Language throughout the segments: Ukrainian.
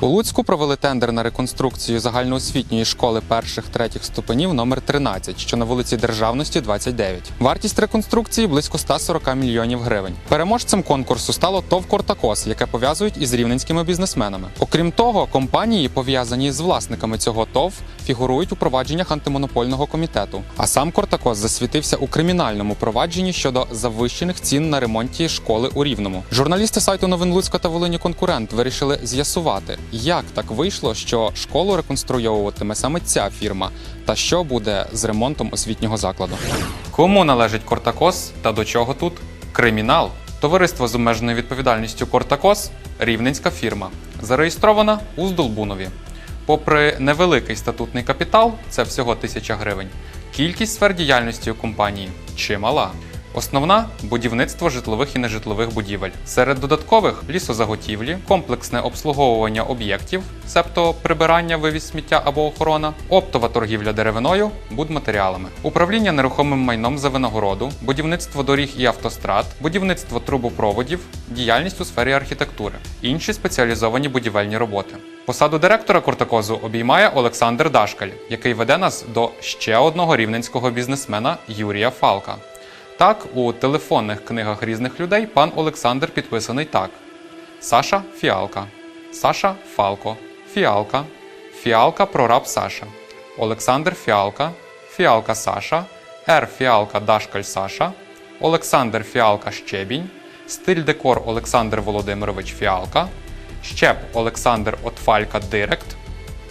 У Луцьку провели тендер на реконструкцію загальноосвітньої школи перших-третіх ступенів номер 13, що на вулиці Державності 29. Вартість реконструкції близько 140 мільйонів гривень. Переможцем конкурсу стало ТОВ Кортакос, яке пов'язують із рівненськими бізнесменами. Окрім того, компанії, пов'язані з власниками цього ТОВ, фігурують у провадженнях антимонопольного комітету. А сам Кортакос засвітився у кримінальному провадженні щодо завищених цін на ремонті школи у Рівному. Журналісти сайту новин Луцька та Волині конкурент вирішили з'ясувати, як так вийшло, що школу реконструйовуватиме саме ця фірма, та що буде з ремонтом освітнього закладу. Кому належить Кортакос та до чого тут кримінал? Товариство з обмеженою відповідальністю Кортакос рівненська фірма, зареєстрована у Здолбунові. Попри невеликий статутний капітал, це всього тисяча гривень, кількість сфер діяльності у компанії чимала. Основна будівництво житлових і нежитлових будівель. Серед додаткових лісозаготівлі, комплексне обслуговування об'єктів, себто прибирання, вивіз сміття або охорона, оптова торгівля деревиною, будматеріалами, управління нерухомим майном за винагороду, будівництво доріг і автострад, будівництво трубопроводів, діяльність у сфері архітектури, інші спеціалізовані будівельні роботи. Посаду директора Кортакозу обіймає Олександр Дашкаль, який веде нас до ще одного рівненського бізнесмена Юрія Фалка. Так, у телефонних книгах різних людей пан Олександр підписаний так: Саша Фіалка, Саша Фалко, Фіалка, Фіалка прораб Саша, Олександр Фіалка, Фіалка Саша, Р. Фіалка Дашкаль Саша, Олександр Фіалка Щебінь, Стиль Декор Олександр Володимирович Фіалка, Щеп Олександр Отфалька Директ,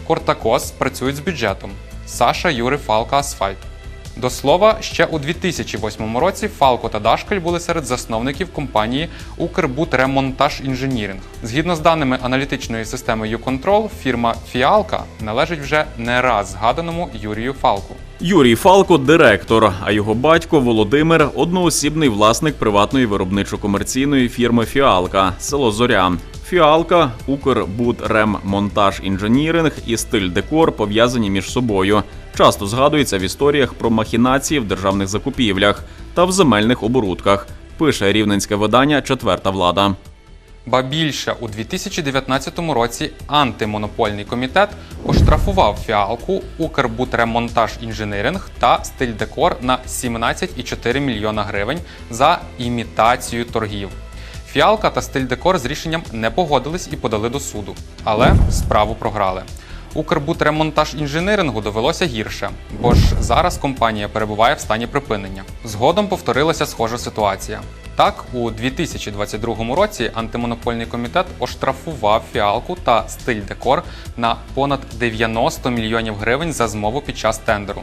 Кортакос працюють з бюджетом. Саша Юри Фалка Асфальт. До слова, ще у 2008 році Фалко та Дашкаль були серед засновників компанії Укрбутремонтаж Інженіринг. Згідно з даними аналітичної системи «Юконтрол», фірма Фіалка належить вже не раз згаданому Юрію Фалку. Юрій Фалко директор, а його батько Володимир одноосібний власник приватної виробничо-комерційної фірми Фіалка, село Зоря. Фіалка, Укрбудремонтаж інженіринг і стиль декор пов'язані між собою. Часто згадується в історіях про махінації в державних закупівлях та в земельних оборудках. Пише рівненське видання Четверта влада. Ба більше у 2019 році антимонопольний комітет оштрафував фіалку «Укрбутремонтаж інженеринг та стиль декор на 17,4 мільйона гривень за імітацію торгів. Фіалка та стиль декор з рішенням не погодились і подали до суду, але справу програли. Укрбудремонтаж інженерингу довелося гірше, бо ж зараз компанія перебуває в стані припинення. Згодом повторилася схожа ситуація. Так, у 2022 році антимонопольний комітет оштрафував фіалку та стиль декор на понад 90 мільйонів гривень за змову під час тендеру.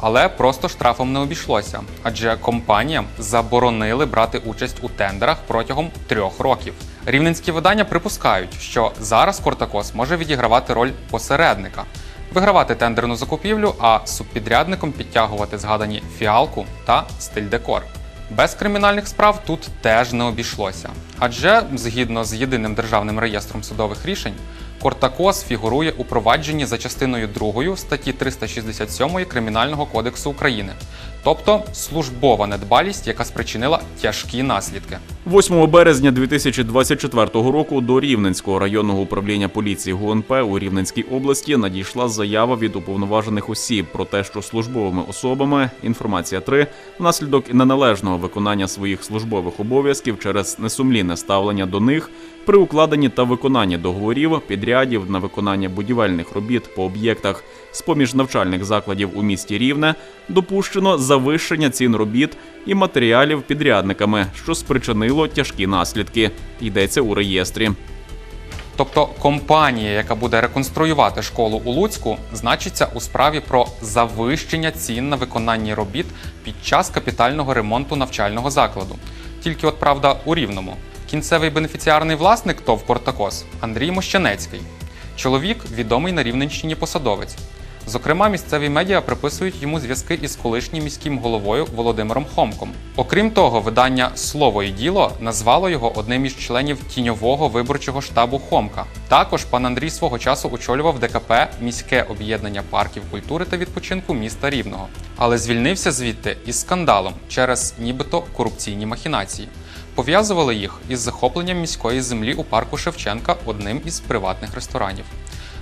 Але просто штрафом не обійшлося, адже компаніям заборонили брати участь у тендерах протягом трьох років. Рівненські видання припускають, що зараз Кортакос може відігравати роль посередника, вигравати тендерну закупівлю, а субпідрядником підтягувати згадані фіалку та стиль декор. Без кримінальних справ тут теж не обійшлося. Адже згідно з єдиним державним реєстром судових рішень, Кортакос фігурує у провадженні за частиною 2 статті 367 Кримінального кодексу України, тобто службова недбалість, яка спричинила тяжкі наслідки. 8 березня 2024 року до Рівненського районного управління поліції ГУНП у Рівненській області надійшла заява від уповноважених осіб про те, що службовими особами інформація 3 внаслідок неналежного виконання своїх службових обов'язків через несумлінне ставлення до них при укладенні та виконанні договорів підрядів на виконання будівельних робіт по об'єктах з поміж навчальних закладів у місті Рівне допущено завищення цін робіт і матеріалів підрядниками, що спричинило тяжкі наслідки. Йдеться у реєстрі. Тобто компанія, яка буде реконструювати школу у Луцьку, значиться у справі про завищення цін на виконання робіт під час капітального ремонту навчального закладу. Тільки от правда у Рівному. Кінцевий бенефіціарний власник ТОВ Кортакос Андрій Мощанецький. Чоловік відомий на Рівненщині посадовець. Зокрема, місцеві медіа приписують йому зв'язки із колишнім міським головою Володимиром Хомком. Окрім того, видання Слово і діло назвало його одним із членів тіньового виборчого штабу Хомка. Також пан Андрій свого часу очолював ДКП міське об'єднання парків культури та відпочинку міста Рівного, але звільнився звідти із скандалом через нібито корупційні махінації. пов'язували їх із захопленням міської землі у парку Шевченка одним із приватних ресторанів.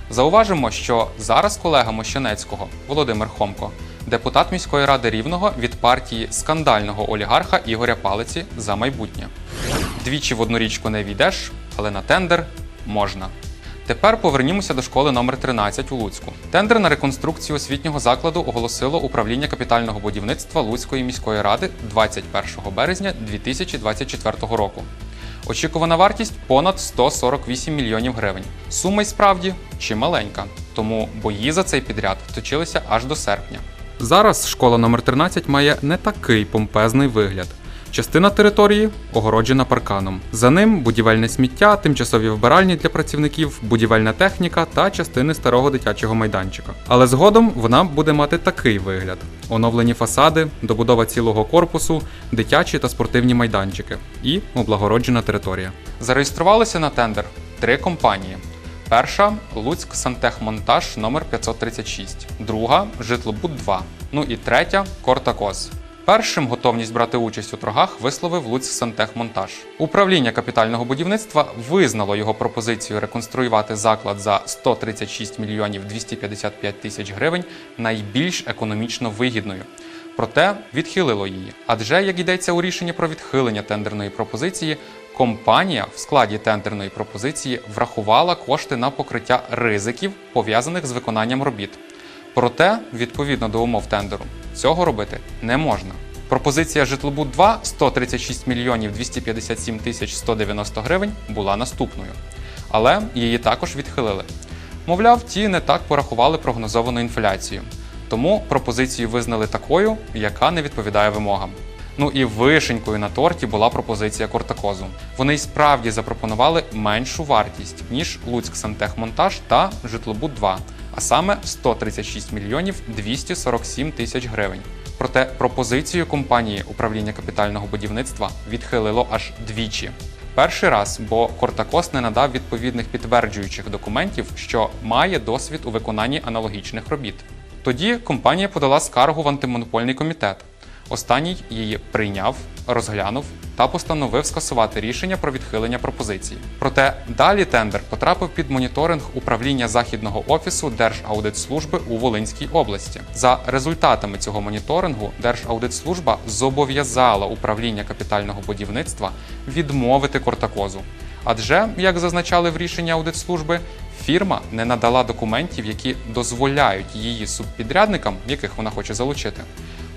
Зауважимо, що зараз колега Мощанецького Володимир Хомко, депутат міської ради Рівного від партії скандального олігарха Ігоря Палиці за майбутнє. Двічі в одну річку не війдеш, але на тендер можна. Тепер повернімося до школи номер 13 у Луцьку. Тендер на реконструкцію освітнього закладу оголосило управління капітального будівництва Луцької міської ради 21 березня 2024 року. Очікувана вартість понад 148 мільйонів гривень. Сума й справді чималенька, тому бої за цей підряд точилися аж до серпня. Зараз школа номер 13 має не такий помпезний вигляд. Частина території огороджена парканом. За ним будівельне сміття, тимчасові вбиральні для працівників, будівельна техніка та частини старого дитячого майданчика. Але згодом вона буде мати такий вигляд: оновлені фасади, добудова цілого корпусу, дитячі та спортивні майданчики і облагороджена територія. Зареєструвалися на тендер три компанії. Перша Луцьк Сантехмонтаж номер 536, друга Житлобуд 2, ну і третя Кортакоз. Першим готовність брати участь у торгах висловив Луцьк Сантехмонтаж. Управління капітального будівництва визнало його пропозицію реконструювати заклад за 136 мільйонів 255 тисяч гривень найбільш економічно вигідною. Проте відхилило її. Адже, як йдеться у рішенні про відхилення тендерної пропозиції, компанія в складі тендерної пропозиції врахувала кошти на покриття ризиків, пов'язаних з виконанням робіт. Проте, відповідно до умов тендеру, цього робити не можна. Пропозиція житлобуд 2 136 мільйонів 257 тисяч 190 гривень була наступною, але її також відхилили. Мовляв, ті не так порахували прогнозовану інфляцію, тому пропозицію визнали такою, яка не відповідає вимогам. Ну і вишенькою на торті була пропозиція Кортакозу. Вони й справді запропонували меншу вартість ніж Луцьк Сантехмонтаж та Житлобуд 2, а саме 136 мільйонів 247 тисяч гривень. Проте пропозицію компанії управління капітального будівництва відхилило аж двічі. Перший раз, бо Кортакос не надав відповідних підтверджуючих документів, що має досвід у виконанні аналогічних робіт. Тоді компанія подала скаргу в антимонопольний комітет. Останній її прийняв, розглянув та постановив скасувати рішення про відхилення пропозиції. Проте далі тендер потрапив під моніторинг управління західного офісу Держаудитслужби у Волинській області. За результатами цього моніторингу Держаудитслужба зобов'язала управління капітального будівництва відмовити Кортакозу. Адже, як зазначали в рішенні аудитслужби, фірма не надала документів, які дозволяють її субпідрядникам, яких вона хоче залучити,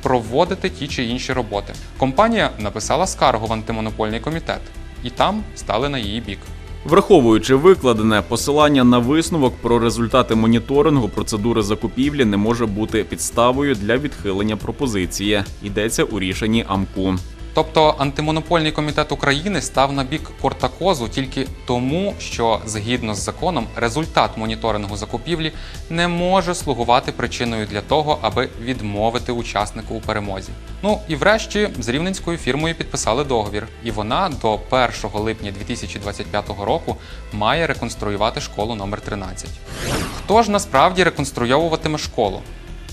проводити ті чи інші роботи. Компанія написала скаргу в антимонопольний комітет, і там стали на її бік. Враховуючи викладене, посилання на висновок про результати моніторингу процедури закупівлі не може бути підставою для відхилення пропозиції. Йдеться у рішенні АМКУ. Тобто антимонопольний комітет України став на бік Кортакозу тільки тому, що згідно з законом результат моніторингу закупівлі не може слугувати причиною для того, аби відмовити учаснику у перемозі. Ну і врешті з рівненською фірмою підписали договір, і вона до 1 липня 2025 року має реконструювати школу номер 13. Хто ж насправді реконструйовуватиме школу?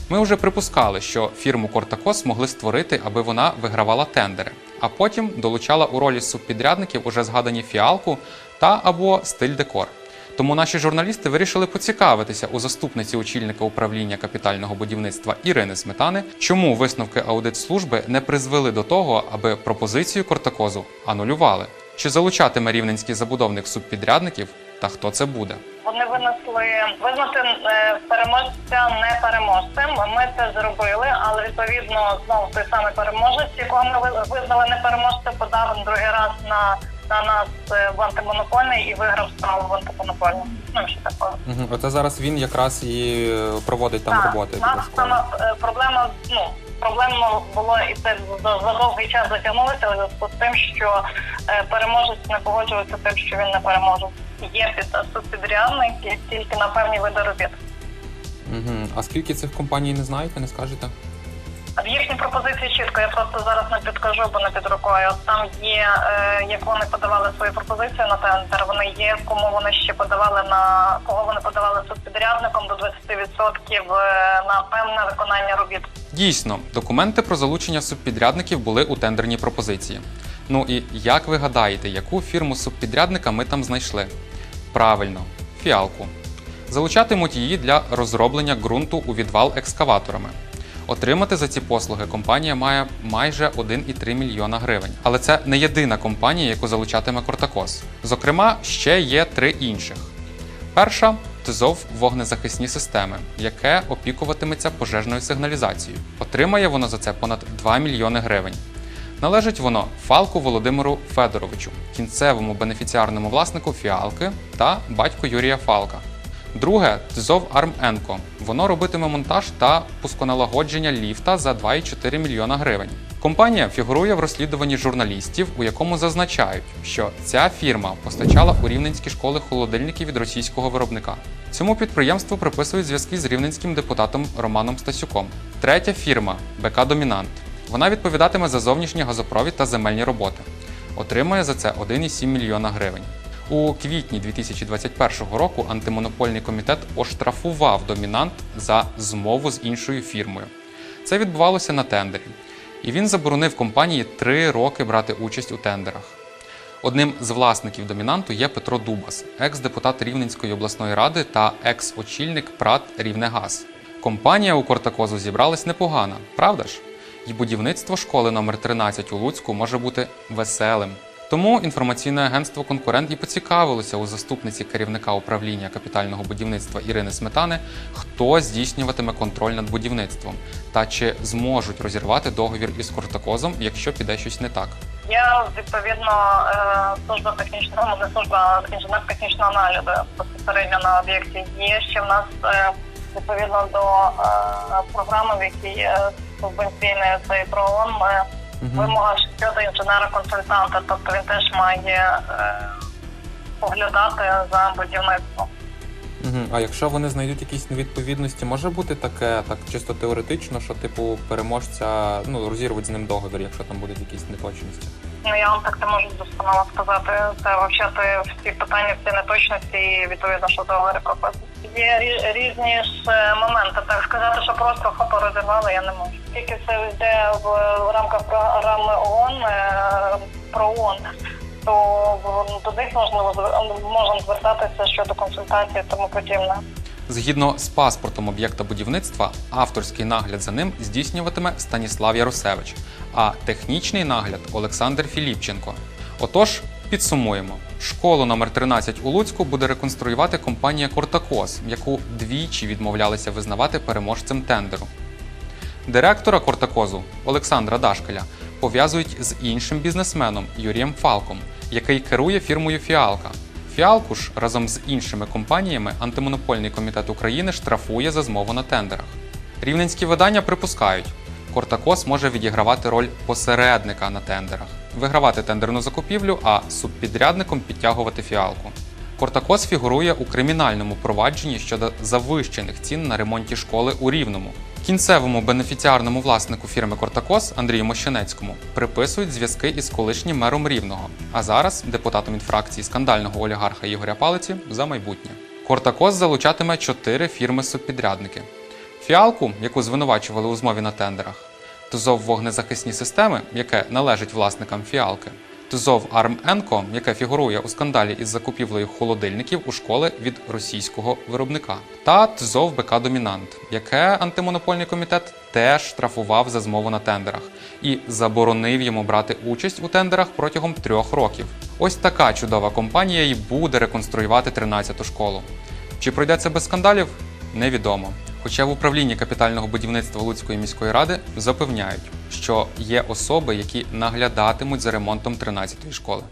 Ми вже припускали, що фірму Кортакос могли створити, аби вона вигравала тендери, а потім долучала у ролі субпідрядників уже згадані фіалку та або стиль декор. Тому наші журналісти вирішили поцікавитися у заступниці очільника управління капітального будівництва Ірини Сметани, чому висновки аудитслужби не призвели до того, аби пропозицію Кортакозу анулювали. Чи залучатиме рівненський забудовник субпідрядників та хто це буде? Вони винесли визнати е, переможця не переможцем. Ми це зробили, але відповідно знову той самий переможець, якого ми визнали не переможцем, подав другий раз на, на нас е, в антимонопольний і виграв справу в антимонопольну. Ну що такого. Угу. Оце зараз він якраз і проводить там Так, роботи. саме е, проблема, ну проблемно було і це за, за довгий час затягнулося з тим, що е, переможець не погоджується тим, що він не переможець. Є під тільки на певні види робіт. Угу. А скільки цих компаній не знаєте, не скажете? В їхній пропозиції чітко, я просто зараз не підкажу, бо не під рукою. От Там є, е, як вони подавали свою пропозицію на тендер, вони є, кому вони ще подавали на кого вони подавали субпідрядником до 20% е, на певне виконання робіт. Дійсно, документи про залучення субпідрядників були у тендерній пропозиції. Ну і як ви гадаєте, яку фірму субпідрядника ми там знайшли? Правильно, фіалку. Залучатимуть її для розроблення ґрунту у відвал екскаваторами. Отримати за ці послуги компанія має майже 1,3 мільйона гривень. Але це не єдина компанія, яку залучатиме Кортакос. Зокрема, ще є три інших. Перша ТЗОВ вогнезахисні системи, яке опікуватиметься пожежною сигналізацією. Отримає воно за це понад 2 мільйони гривень. Належить воно Фалку Володимиру Федоровичу, кінцевому бенефіціарному власнику фіалки та батьку Юрія Фалка. Друге ТЗОВ Арменко. Воно робитиме монтаж та пусконалагодження ліфта за 2,4 мільйона гривень. Компанія фігурує в розслідуванні журналістів, у якому зазначають, що ця фірма постачала у рівненські школи холодильники від російського виробника. Цьому підприємству приписують зв'язки з рівненським депутатом Романом Стасюком. Третя фірма БК Домінант. Вона відповідатиме за зовнішній газопровід та земельні роботи. Отримує за це 1,7 мільйона гривень. У квітні 2021 року антимонопольний комітет оштрафував домінант за змову з іншою фірмою. Це відбувалося на тендері, і він заборонив компанії три роки брати участь у тендерах. Одним з власників домінанту є Петро Дубас, екс-депутат Рівненської обласної ради та екс-очільник ПРАТ Рівнегаз. Компанія у Кортакозу зібралась непогана, правда ж? І будівництво школи номер 13 у Луцьку може бути веселим. Тому інформаційне агентство Конкурент і поцікавилося у заступниці керівника управління капітального будівництва Ірини Сметани, хто здійснюватиме контроль над будівництвом та чи зможуть розірвати договір із Кортакозом, якщо піде щось не так. Я відповідно е, служба технічного, ну, не служба інженер-технічного нагляду безпосередньо на об'єкті є. Ще в нас е, відповідно до е, програми, в якій субвенційний цей проон, е, вимога щодо інженера-консультанта, тобто він теж має е, поглядати за будівництвом. А якщо вони знайдуть якісь невідповідності, може бути таке, так чисто теоретично, що типу переможця ну розірвуть з ним договір, якщо там будуть якісь неточності. Ну я вам так не можу досконало сказати. Це вивчати всі питання, всі неточності і відповідно, що договори прописані. Є різні ж е, моменти. Так сказати, що просто хопа розірвали, я не можу. Тільки це йде в рамках програми ООН е, про ООН, то до них зв- можемо звертатися щодо консультації тому подібне. Згідно з паспортом об'єкта будівництва, авторський нагляд за ним здійснюватиме Станіслав Ярусевич, а технічний нагляд Олександр Філіпченко. Отож, підсумуємо: школу номер 13 у Луцьку буде реконструювати компанія Кортакос, яку двічі відмовлялися визнавати переможцем тендеру. Директора Кортакозу Олександра Дашкаля пов'язують з іншим бізнесменом Юрієм Фалком, який керує фірмою Фіалка. Фіалку ж разом з іншими компаніями антимонопольний комітет України штрафує за змову на тендерах. Рівненські видання припускають, Кортакос може відігравати роль посередника на тендерах, вигравати тендерну закупівлю, а субпідрядником підтягувати фіалку. Кортакос фігурує у кримінальному провадженні щодо завищених цін на ремонті школи у Рівному. Кінцевому бенефіціарному власнику фірми Кортакос Андрію Мощенецькому приписують зв'язки із колишнім мером Рівного, а зараз депутатом від фракції скандального олігарха Ігоря Палиці за майбутнє. Кортакос залучатиме чотири фірми-субпідрядники: Фіалку, яку звинувачували у змові на тендерах, ТЗОВ вогнезахисні системи, яке належить власникам фіалки, ТЗОВ Арменко, яке фігурує у скандалі із закупівлею холодильників у школи від російського виробника, та ТЗОВ БК Домінант, яке антимонопольний комітет теж штрафував за змову на тендерах і заборонив йому брати участь у тендерах протягом трьох років. Ось така чудова компанія і буде реконструювати 13-ту школу. Чи пройде це без скандалів? Невідомо. Хоча в управлінні капітального будівництва Луцької міської ради запевняють, що є особи, які наглядатимуть за ремонтом 13-ї школи.